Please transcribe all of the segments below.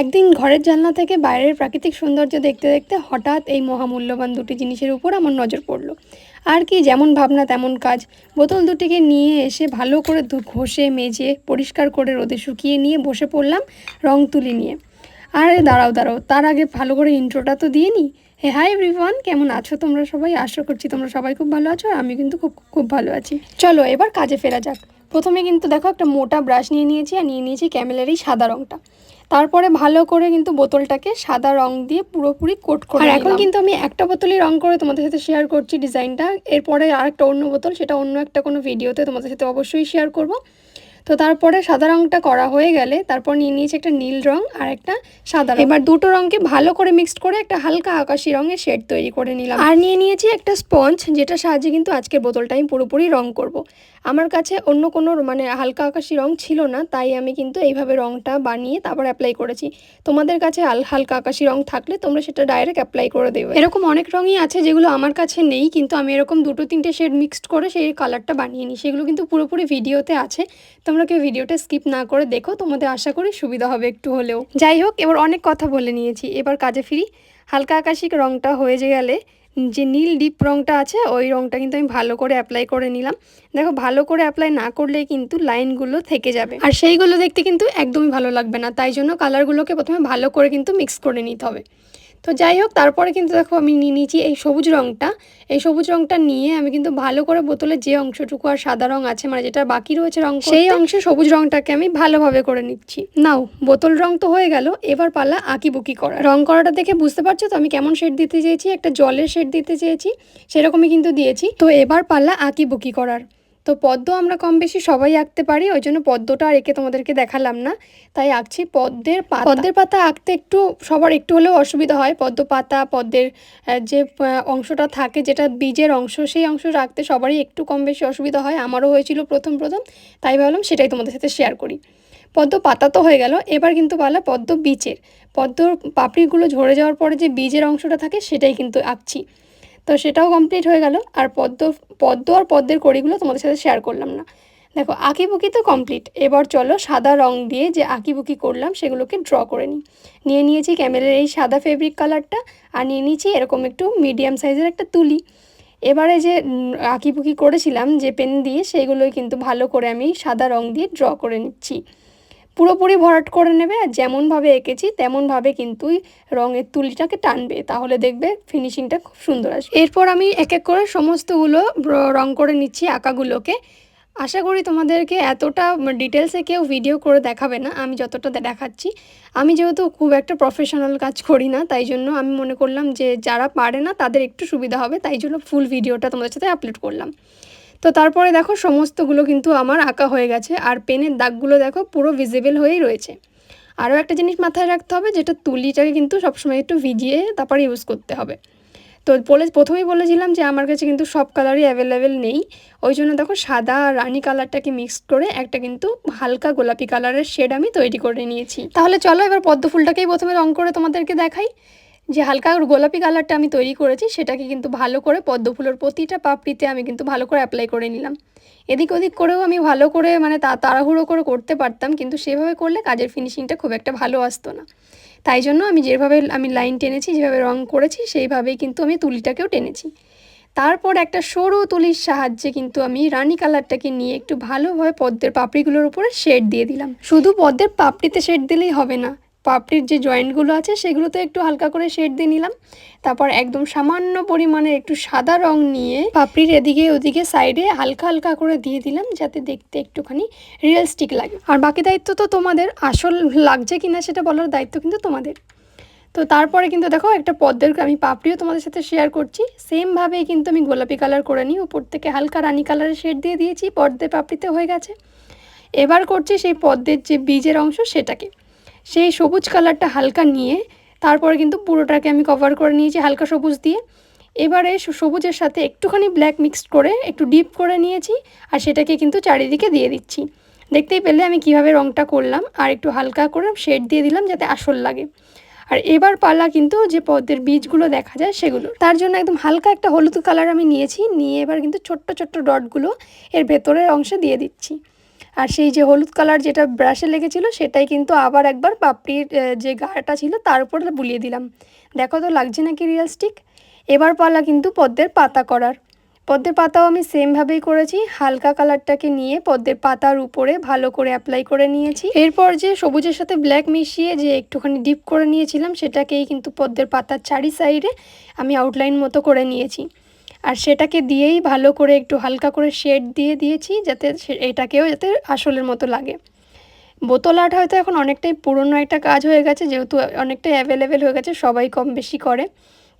একদিন ঘরের জানলা থেকে বাইরের প্রাকৃতিক সৌন্দর্য দেখতে দেখতে হঠাৎ এই মহামূল্যবান দুটি জিনিসের উপর আমার নজর পড়ল। আর কি যেমন ভাবনা, তেমন কাজ। বোতল দুটিকে নিয়ে এসে ভালো করে ঘষে, মেজে, পরিষ্কার করে রোদে শুকিয়ে নিয়ে বসে পড়লাম রং তুলি নিয়ে। আরে দাঁড়াও দাঁড়াও, তার আগে ভালো করে ইন্ট্রোটা তো দিয়ে নিই হে, হাই এভরিওয়ান কেমন আছো তোমরা সবাই? আশা করছি তোমরা সবাই খুব ভালো আছো আর আমি কিন্তু খুব খুব ভালো আছি। চলো এবার কাজে ফেরা যাক। প্রথমে কিন্তু দেখো একটা মোটা ব্রাশ নিয়ে নিয়েছি আর নিয়ে নিয়েছি ক্যামেলের এই সাদা রঙটা তারপরে ভালো করে কিন্তু বোতলটাকে সাদা রং দিয়ে পুরোপুরি কোট করে আর এখন কিন্তু আমি একটা বোতলই রং করে তোমাদের সাথে শেয়ার করছি ডিজাইনটা। এরপরে আর একটা অন্য বোতল সেটা অন্য একটা কোনো ভিডিওতে তোমাদের সাথে অবশ্যই শেয়ার করব। তো তারপরে সাদা রংটা করা হয়ে গেলে তারপর নিয়ে নিয়েছি একটা নীল রং আর একটা সাদা এবার দুটো রঙকে ভালো করে মিক্সড করে একটা হালকা আকাশি রঙের শেড তৈরি করে নিলাম। আর নিয়ে নিয়েছি একটা স্পঞ্জ যেটা সাহায্যে কিন্তু আজকের বোতলটা আমি পুরোপুরি রং করব। আমার কাছে অন্য কোনো মানে হালকা আকাশি রং ছিল না, তাই আমি কিন্তু এইভাবে রংটা বানিয়ে তারপর অ্যাপ্লাই করেছি। তোমাদের কাছে হালকা আকাশি রং থাকলে তোমরা সেটা ডাইরেক্ট অ্যাপ্লাই করে দেবে। এরকম অনেক রঙই আছে যেগুলো আমার কাছে নেই, কিন্তু আমি এরকম দুটো তিনটে শেড মিক্সড করে সেই কালারটা বানিয়ে নিই। সেগুলো কিন্তু পুরোপুরি ভিডিওতে আছে। তোমরা কেউ ভিডিওটা স্কিপ না করে দেখো, তোমাদের আশা করি সুবিধা হবে একটু হলেও। যাই হোক, এবার অনেক কথা বলে নিয়েছি। এবার কাজে ফিরি। হালকা আকাশিক রংটা হয়ে গেলে যে নীল ডিপ রঙটা আছে, ওই রঙটা কিন্তু আমি ভালো করে অ্যাপ্লাই করে নিলাম। দেখো, ভালো করে অ্যাপ্লাই না করলে কিন্তু লাইনগুলো থেকে যাবে। আর সেইগুলো দেখতে কিন্তু একদমই ভালো লাগবে না। তাই জন্য কালারগুলোকে প্রথমে ভালো করে কিন্তু মিক্স করে নিতে হবে। তো যাই হোক, তারপরে কিন্তু দেখো আমি নিয়ে নিয়েছি এই সবুজ রঙটা এই সবুজ রঙটা নিয়ে আমি কিন্তু ভালো করে বোতলে যে অংশটুকু আর সাদা রং আছে মানে যেটা বাকি রয়েছে রং সেই অংশে সবুজ রংটাকে আমি ভালোভাবে করে নিচ্ছি। নাও, বোতল রং তো হয়ে গেল, এবার পালা আঁকিবুকি করা রং করাটা দেখে বুঝতে পারছ তো আমি কেমন শেড দিতে চেয়েছি? একটা জলের শেড দিতে চেয়েছি, সেরকমই কিন্তু দিয়েছি। তো এবার পাল্লা আঁকিবুকি করার। তো পদ্ম আমরা কম বেশি সবাই আঁকতে পারি, ওই জন্য পদ্মটা আর এঁকে তোমাদেরকে দেখালাম না। তাই আঁকছি পদ্মের পাতা। পদ্মের পাতা আঁকতে একটু, সবার একটু হলেও অসুবিধা হয়। পদ্ম পাতা, পদ্মের যে অংশটা থাকে, যেটা বীজের অংশ, সেই অংশ রাখতে সবারই একটু কম বেশি অসুবিধা হয়। আমারও হয়েছিল প্রথম প্রথম। তাই ভাবলাম সেটাই তোমাদের সাথে শেয়ার করি। পদ্ম পাতা তো হয়ে গেল। এবার কিন্তু পালা পদ্ম বীজের, পদ্মর পাপড়িগুলো ঝরে যাওয়ার পরে যে বীজের অংশটা থাকে, সেটাই কিন্তু আঁকছি। তো সেটাও কমপ্লিট হয়ে গেল। আর পদ্ম পদ্ম আর পদ্মের কড়িগুলো তোমাদের সাথে শেয়ার করলাম না। দেখো, আঁকিবুকি তো কমপ্লিট এবার চলো সাদা রং দিয়ে যে আঁকিবুকি করলাম, সেগুলোকে ড্র করে নিই। নিয়ে নিয়েছি ক্যামেলের এই সাদা ফেব্রিক কালারটা আর নিয়ে নিয়েছি এরকম একটু মিডিয়াম সাইজের একটা তুলি। এবারে যে আঁকিবুকি করেছিলাম যে পেন দিয়ে, সেগুলোই কিন্তু ভালো করে আমি সাদা রং দিয়ে ড্র করে নিচ্ছি। পুরোপুরি ভরাট করে নেবে আর যেমনভাবে এঁকেছি, তেমনভাবে কিন্তু রঙের তুলিটাকে টানবে। তাহলে দেখবে ফিনিশিংটা খুব সুন্দর আসবে। এরপর আমি এক এক করে সমস্তগুলো রং করে নিচ্ছি আঁকাগুলোকে। আশা করি তোমাদেরকে এতটা ডিটেলসে কেউ ভিডিও করে দেখাবে না, আমি যতটা দেখাচ্ছি। আমি যেহেতু খুব একটা প্রফেশনাল কাজ করি না, তাই জন্য আমি মনে করলাম যে যারা পারে না তাদের একটু সুবিধা হবে, তাই জন্য ফুল ভিডিওটা তোমাদের সাথে আপলোড করলাম। তো তারপরে দেখো সমস্তগুলো কিন্তু আমার আঁকা হয়ে গেছে আর পেনের দাগগুলো দেখো পুরো ভিজিবল হয়েই রয়েছে। আরও একটা জিনিস মাথায় রাখতে হবে যেটা তুলিটাকে কিন্তু সবসময় একটু ভিজিয়ে তারপরে ইউজ করতে হবে। তো বলে প্রথমেই বলেছিলাম যে আমার কাছে কিন্তু সব কালারই অ্যাভেলেবেল নেই। ওই জন্য দেখো সাদা আর রানি কালারটাকে মিক্স করে একটা কিন্তু হালকা গোলাপি কালারের শেড আমি তৈরি করে নিয়েছি। তাহলে চলো এবার পদ্ম ফুলটাকেই প্রথমে রং করে তোমাদেরকে দেখাই। যে হালকা গোলাপি কালারটা আমি তৈরি করেছি, সেটাকে কিন্তু ভালো করে পদ্ম ফুলের প্রতিটা পাপড়িতে আমি কিন্তু ভালো করে অ্যাপ্লাই করে নিলাম। এদিক ওদিক করেও আমি ভালো করে মানে তা তাড়াহুড়ো করে করতে পারতাম, কিন্তু সেভাবে করলে কাজের ফিনিশিংটা খুব একটা ভালো আসতো না। তাই জন্য আমি যেভাবে আমি লাইন টেনেছি, যেভাবে রং করেছি, সেইভাবেই কিন্তু আমি তুলিটাকেও টেনেছি। তারপর একটা সরু তুলির সাহায্যে কিন্তু আমি রানি কালারটাকে নিয়ে একটু ভালোভাবে পদ্মের পাপড়িগুলোর উপরে শেড দিয়ে দিলাম। শুধু পদ্মের পাপড়িতে শেড দিলেই হবে না পাপড়ির যে জয়েন্টগুলো আছে, সেগুলোতে একটু হালকা করে শেড দিয়ে নিলাম। তারপর একদম সামান্য পরিমাণে একটু সাদা রং নিয়ে পাপড়ির এদিকে ওদিকে সাইডে হালকা হালকা করে দিয়ে দিলাম, যাতে দেখতে একটুখানি রিয়েলস্টিক লাগে। আর বাকি দায়িত্ব তো তোমাদের, আসল লাগছে কিনা সেটা বলার দায়িত্ব কিন্তু তোমাদের। তো তারপরে কিন্তু দেখো, একটা পদ্মের আমি পাপড়িও তোমাদের সাথে শেয়ার করছি। সেমভাবেই কিন্তু আমি গোলাপি কালার করে নিই, উপর থেকে হালকা রানি কালারের শেড দিয়ে দিয়েছি পদ্মের পাপড়িতে হয়ে গেছে। এবার করছি সেই পদ্মের যে বীজের অংশ, সেটাকে। সেই সবুজ কালারটা হালকা নিয়ে তারপরে কিন্তু পুরোটাকে আমি কভার করে নিয়েছি হালকা সবুজ দিয়ে। এবারে সবুজের সাথে একটুখানি ব্ল্যাক মিক্সড করে একটু ডিপ করে নিয়েছি আর সেটাকে কিন্তু চারিদিকে দিয়ে দিচ্ছি। দেখতেই পেলে আমি কীভাবে রঙটা করলাম আর একটু হালকা করে শেড দিয়ে দিলাম যাতে আসল লাগে। আর এবার পালা কিন্তু যে পদ্মের বীজগুলো দেখা যায় সেগুলো। তার জন্য একদম হালকা একটা হলুদ কালার আমি নিয়েছি, নিয়ে এবার কিন্তু ছোট্ট ছোট্ট ডটগুলো এর ভেতরের অংশে দিয়ে দিচ্ছি। আর সেই যে হলুদ কালার যেটা ব্রাশে লেগেছিল, সেটাই কিন্তু আবার একবার পাপড়ির যে গাটা ছিল তার উপর বুলিয়ে দিলাম। দেখো তো লাগছে নাকি রিয়ালস্টিক এবার পালা কিন্তু পদ্মের পাতা করার। পদ্মের পাতাও আমি সেমভাবেই করেছি, হালকা কালারটাকে নিয়ে পদ্মের পাতার উপরে ভালো করে অ্যাপ্লাই করে নিয়েছি। এরপর যে সবুজের সাথে ব্ল্যাক মিশিয়ে যে একটুখানি ডিপ করে নিয়েছিলাম, সেটাকেই কিন্তু পদ্মের পাতার চারি সাইডে আমি আউটলাইন মতো করে নিয়েছি। আর সেটাকে দিয়েই ভালো করে একটু হালকা করে শেড দিয়ে দিয়েছি যাতে এটাকেও যাতে আসলের মতো লাগে। বোতল আর্ট হয়তো এখন অনেকটাই পুরনো একটা কাজ হয়ে গেছে, যেহেতু অনেকটাই অ্যাভেলেবেল হয়ে গেছে, সবাই কম বেশি করে।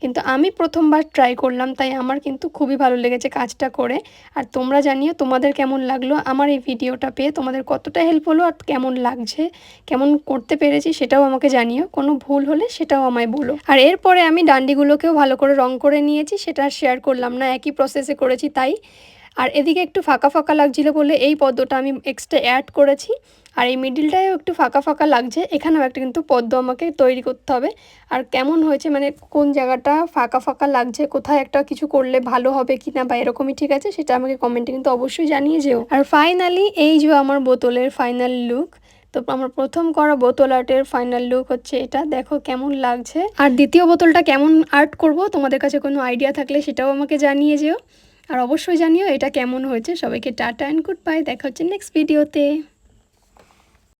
কিন্তু আমি প্রথমবার ট্রাই করলাম, তাই আমার কিন্তু খুবই ভালো লেগেছে কাজটা করে। আর তোমরা জানিও তোমাদের কেমন লাগল আমার এই ভিডিওটা পেয়ে, তোমাদের কতটা হেল্প হলো আর কেমন লাগছে, কেমন করতে পেরেছি সেটাও আমাকে জানিও। কোনো ভুল হলে সেটাও আমায় বলো। আর এরপরে আমি ডান্ডিগুলোকেও ভালো করে রং করে নিয়েছি, সেটা শেয়ার করলাম না, একই প্রসেসে করেছি তাই। আর এদিকে একটু ফাঁকা ফাঁকা লাগছিল বলে এই পদ্মটা আমি এক্সট্রা অ্যাড করেছি। আর এই মিডিলটাও একটু ফাঁকা ফাঁকা লাগছে। এখানেও একটা কিন্তু পদ্ম আমাকে তৈরি করতে হবে। আর কেমন হয়েছে মানে কোন জায়গাটা ফাঁকা ফাঁকা লাগছে, কোথায় একটা কিছু করলে ভালো হবে কি না বা এরকমই ঠিক আছে, সেটা আমাকে কমেন্টে কিন্তু অবশ্যই জানিয়ে যেও। আর ফাইনালি এই যে আমার বোতলের ফাইনাল লুক তো আমার প্রথম করা বোতল আর্টের ফাইনাল লুক হচ্ছে এটা। দেখো কেমন লাগছে। আর দ্বিতীয় বোতলটা কেমন আর্ট করব, তোমাদের কাছে কোনো আইডিয়া থাকলে সেটাও আমাকে জানিয়ে যেও। আর অবশ্যই জানিও এটা কেমন হয়েছে। সবাইকে টাটা অ্যান্ড গুড বাই দেখা হচ্ছে নেক্সট ভিডিওতে